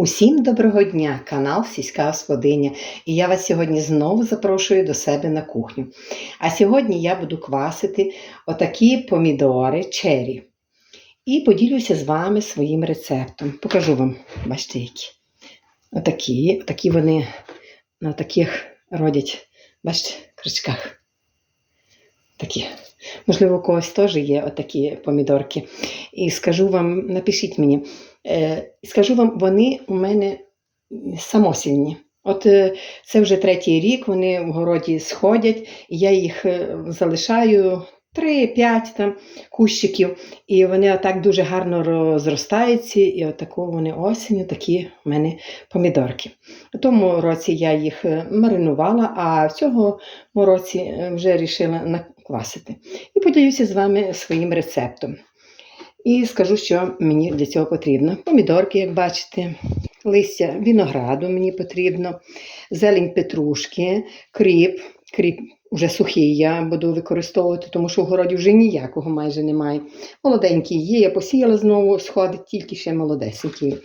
Усім доброго дня, канал Сільська Господиня. І я вас сьогодні знову запрошую до себе на кухню. А сьогодні я буду квасити отакі помідори чері. І поділюся з вами своїм рецептом. Покажу вам, бачите, які. Отакі, отакі вони на таких родять, бачите, крючках. Такі. Можливо, у когось теж є отакі помідорки. І скажу вам, напишіть мені, скажу вам, вони у мене самосільні. От е, це вже третій рік, вони в городі сходять, я їх е, залишаю 3-5 там кущиків, і вони отак дуже гарно розростаються, і отако вони осінню такі в мене помідорки. У тому році я їх е, маринувала, а в цьому році е, вже вирішила наквасити. І поділюся з вами своїм рецептом. І скажу, що мені для цього потрібно. Помідорки, як бачите, листя винограду мені потрібно, зелень петрушки, кріп. Кріп вже сухий я буду використовувати, тому що в городі вже ніякого майже немає. Молоденький є, я посіяла знову, сходить, тільки ще молодесенький.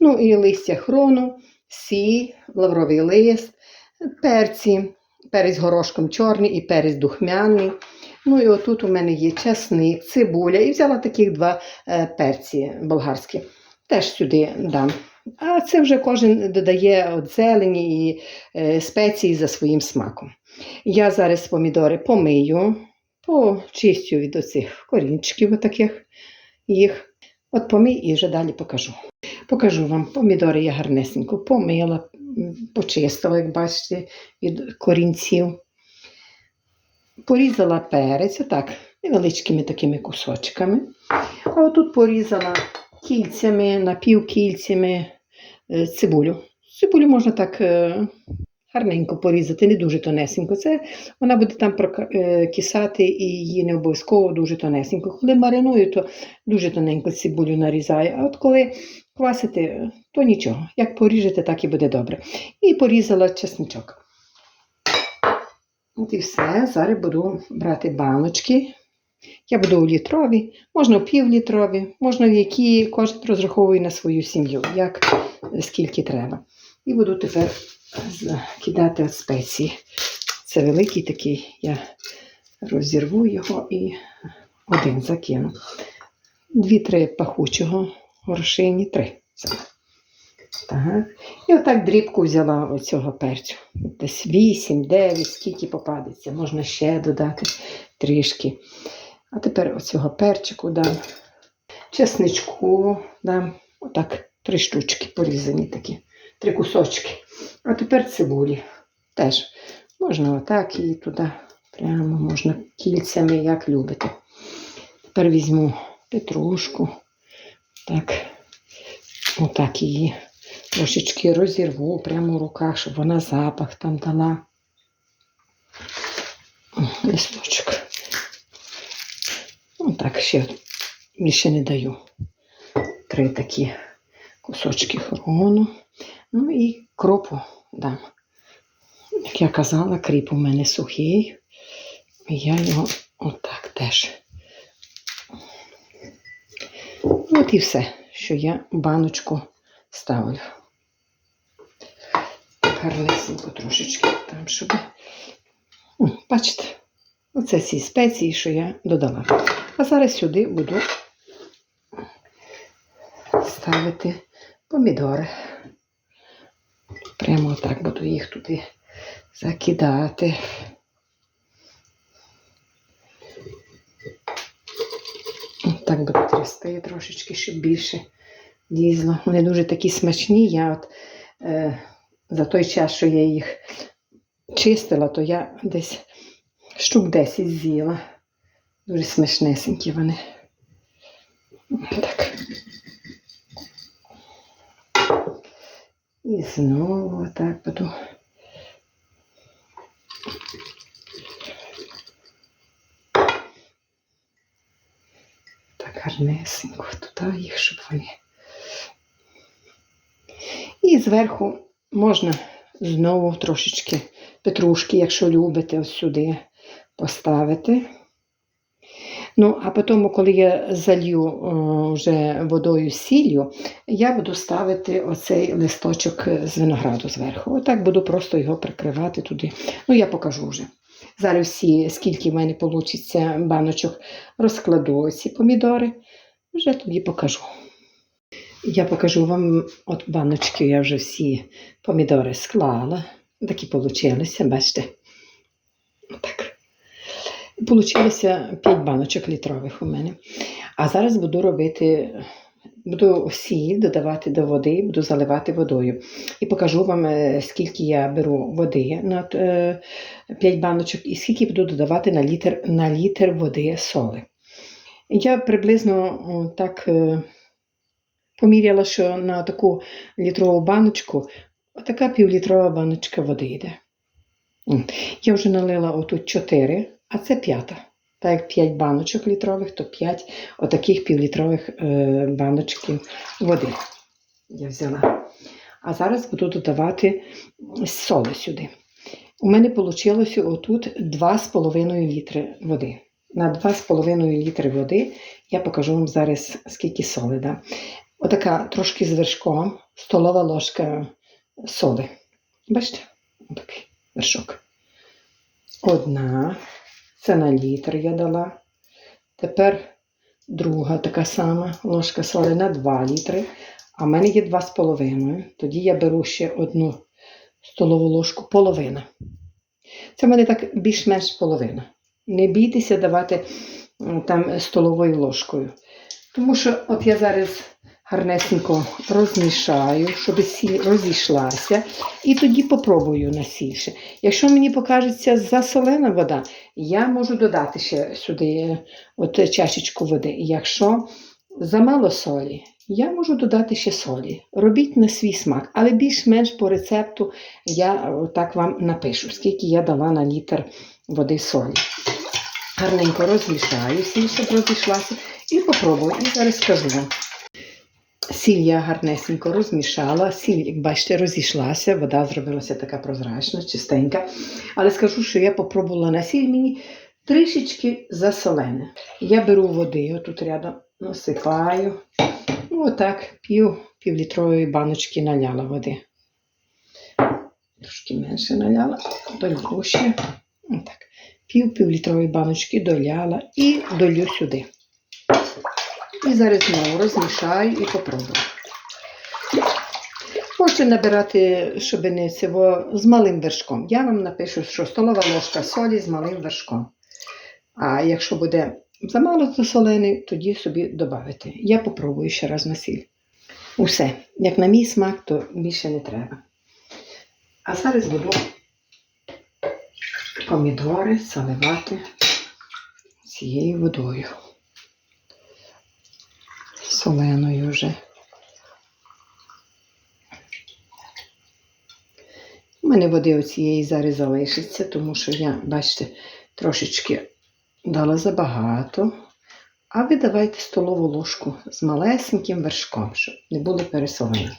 Ну і листя хрону, сі, лавровий лист, перці, перець горошком чорний і перець духмяний. Ну і отут у мене є часник, цибуля, і взяла таких два е, перці болгарські. Теж сюди дам. А це вже кожен додає от зелені і е, спеції за своїм смаком. Я зараз помідори помию, почистю від оцих корінчиків отаких їх. От помий і вже далі покажу. Покажу вам помідори я гарнесенько помила, почистила, як бачите, від корінців. Порізала перець, отак, невеличкими такими кусочками. А отут порізала кільцями, напівкільцями е, цибулю. Цибулю можна так е, гарненько порізати, не дуже тонесенько. Це вона буде там прока- е, і її не обов'язково дуже тонесенько. Коли мариную, то дуже тоненько цибулю нарізаю. А от коли квасити, то нічого. Як поріжете, так і буде добре. І порізала чесничок. От і все. Зараз буду брати баночки. Я буду у літрові, можна в півлітрові, можна в які кожен розраховує на свою сім'ю, як скільки треба. І буду тепер кидати спеції. Це великий такий, я розірву його і один закину. Дві-три пахучого горошині, три. Так. І отак дрібку взяла оцього перцю. Десь 8, 9, скільки попадеться. Можна ще додати трішки. А тепер оцього перчику дам, чесничку дам. Отак, три штучки порізані такі, три кусочки. А тепер цибулі. Теж можна отак і туди, прямо можна кільцями, як любите. Тепер візьму петрушку. Так, отак її трошечки розірву прямо в руках, щоб вона запах там дала. Листочок. Ну, так, ще більше не даю. Три такі кусочки хрону. Ну і кропу дам. Як я казала, кріп у мене сухий. І я його отак теж. От і все, що я баночку ставлю. Гарнесенько трошечки там, щоб. Бачите, оце ці спеції, що я додала. А зараз сюди буду ставити помідори. Прямо так буду їх туди закидати. Так буду трясти трошечки, щоб більше лізло. Вони дуже такі смачні. Я от е, за той час, що я їх чистила, то я десь штук 10 з'їла. Дуже смачнесенькі вони. Так. І знову так буду. Так гарнесенько туди їх, щоб вони. І зверху можна знову трошечки петрушки, якщо любите, ось сюди поставити. Ну, а потім, коли я залью вже водою сіллю, я буду ставити оцей листочок з винограду зверху. Отак буду просто його прикривати туди. Ну, я покажу вже. Зараз всі, скільки в мене вийде баночок, розкладу ці помідори, вже тоді покажу. Я покажу вам, от баночки я вже всі помідори склала. Такі получилися, бачите. Отак. Получилося 5 баночок літрових у мене. А зараз буду робити, буду сіль додавати до води, буду заливати водою. І покажу вам, е, скільки я беру води на 5 баночок і скільки буду додавати на літр, на літр води соли. Я приблизно так е, поміряла, що на таку літрову баночку отака півлітрова баночка води йде. Я вже налила отут 4, а це п'ята. Так як 5 баночок літрових, то 5 отаких півлітрових е, баночків води я взяла. А зараз буду додавати соли сюди. У мене вийшло отут 2,5 літри води. На 2,5 літри води я покажу вам зараз, скільки соли. Да? Отака трошки з вершком, столова ложка соли. Бачите? Отакий вершок. Одна. Це на літр я дала. Тепер друга така сама ложка соли на 2 літри. А в мене є 2,5. Тоді я беру ще одну столову ложку половина. Це в мене так більш-менш половина. Не бійтеся давати там столовою ложкою. Тому що от я зараз гарнесенько розмішаю, щоб сіль розійшлася, і тоді попробую на сільше. Якщо мені покажеться засолена вода, я можу додати ще сюди е, от чашечку води. Якщо замало солі, я можу додати ще солі. Робіть на свій смак, але більш-менш по рецепту я так вам напишу, скільки я дала на літр води солі. Гарненько розмішаю, сіль, щоб розійшлася, і попробую. І зараз скажу вам. Сіль я гарнесенько розмішала, сіль, як бачите, розійшлася, вода зробилася така прозрачна, чистенька. Але скажу, що я попробувала на сіль мені трішечки засолене. Я беру води, отут рядом насипаю. Ну, отак, пів, півлітрової баночки наляла води. Трошки менше наляла, долю ще. Отак. Пів півлітрової баночки доляла і долю сюди. І зараз знову розмішаю і попробую. Можете набирати, цього, з малим вершком. Я вам напишу, що столова ложка солі з малим вершком. А якщо буде замало засолений, тоді собі додати. Я попробую ще раз на сіль. Усе. Як на мій смак, то більше не треба. А зараз буду помідори заливати цією водою. Соленою вже. У мене води оцієї зараз залишиться, тому що я, бачите, трошечки дала забагато. А ви давайте столову ложку з малесеньким вершком, щоб не були пересолені.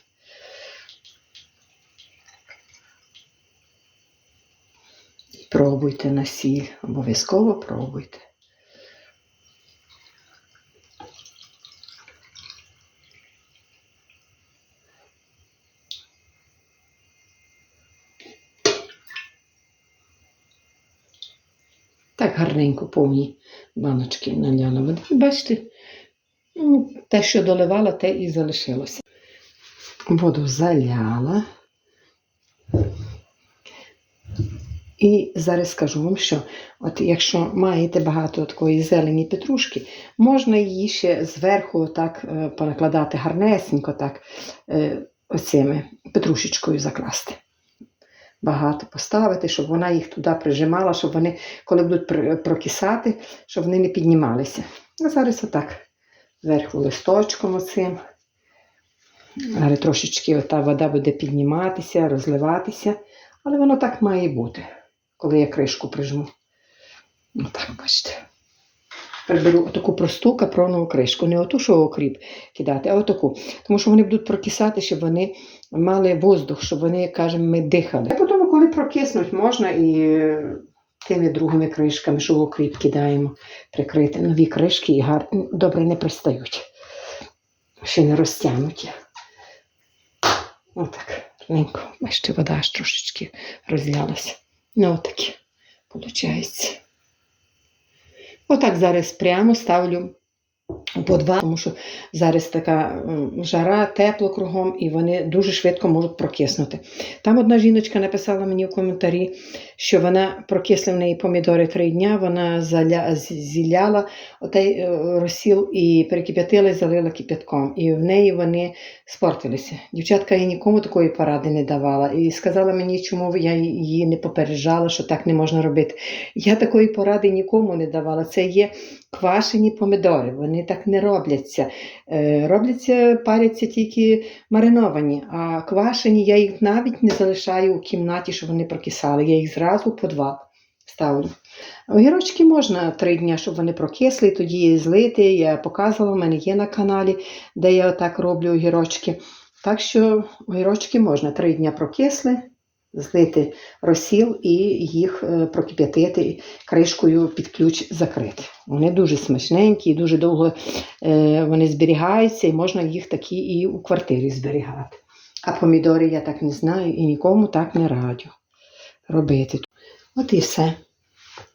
Пробуйте на сіль, обов'язково пробуйте. Так гарненько повні баночки наляла води. Бачите, ну, те, що доливала, те і залишилося. Воду заляла. І зараз скажу вам, що от якщо маєте багато такої зелені петрушки, можна її ще зверху так понакладати гарнесенько, так оцими петрушечкою закласти. Багато поставити, щоб вона їх туди прижимала, щоб вони, коли будуть прокисати, щоб вони не піднімалися. А зараз отак зверху листочком оцим. Але трошечки ота вода буде підніматися, розливатися. Але воно так має бути, коли я кришку прижму. Отак, бачите. Приберу таку просту капронову кришку. Не оту, що окріп кидати, а отаку. Тому що вони будуть прокисати, щоб вони мали воздух, щоб вони, кажемо, ми дихали. А потім, коли прокиснуть, можна і тими другими кришками, що окріп кидаємо, прикрити. Нові кришки і гар... добре не пристають. Ще не розтягнуті. Отак, гарненько. Бачите, вода трошечки розлялася. Ну, отаке, виходить. Отак зараз прямо ставлю по два, тому що зараз така жара, тепло кругом, і вони дуже швидко можуть прокиснути. Там одна жіночка написала мені в коментарі, що вона прокисли в неї помідори три дня, вона заля, зіляла отей е, розсіл і перекип'ятила залила кип'ятком. І в неї вони спортилися. Дівчатка я нікому такої поради не давала. І сказала мені, чому я її не попереджала, що так не можна робити. Я такої поради нікому не давала. Це є квашені помідори. Вони так не робляться. Е, робляться, паряться тільки мариновані, а квашені я їх навіть не залишаю у кімнаті, щоб вони прокисали. Я їх зразу в подвал ставлю. Огірочки можна три дні, щоб вони прокисли, тоді злити. Я показувала, в мене є на каналі, де я так роблю огірочки. Так що огірочки можна три дні прокисли, злити розсіл і їх е, прокип'ятити кришкою під ключ закрити. Вони дуже смачненькі, дуже довго е, вони зберігаються, і можна їх такі і у квартирі зберігати. А помідори я так не знаю і нікому так не раджу робити. От і все.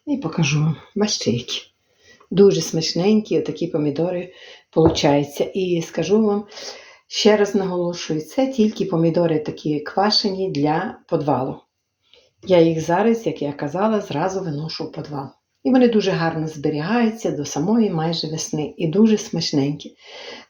І покажу вам. Бачите, які. Дуже смачненькі такі помідори получаються. І скажу вам, ще раз наголошую, це тільки помідори такі квашені для подвалу. Я їх зараз, як я казала, зразу виношу в подвал. І вони дуже гарно зберігаються до самої майже весни і дуже смачненькі.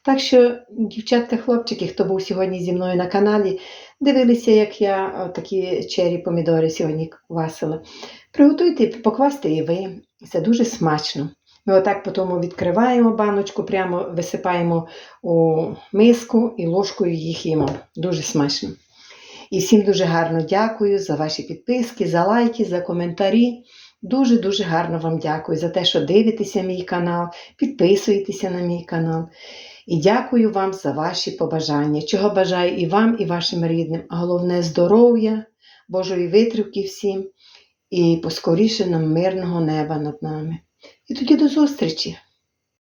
Так що, дівчатка, хлопчики, хто був сьогодні зі мною на каналі, дивилися, як я такі чері помідори сьогодні квасила. Приготуйте, поквасьте і ви. Це дуже смачно. Ми отак потім відкриваємо баночку, прямо висипаємо у миску і ложкою їх їмо. Дуже смачно. І всім дуже гарно дякую за ваші підписки, за лайки, за коментарі. Дуже-дуже гарно вам дякую за те, що дивитеся мій канал, підписуєтеся на мій канал. І дякую вам за ваші побажання, чого бажаю і вам, і вашим рідним. А головне здоров'я, Божої витривки всім і поскоріше нам мирного неба над нами. І тоді до зустрічі!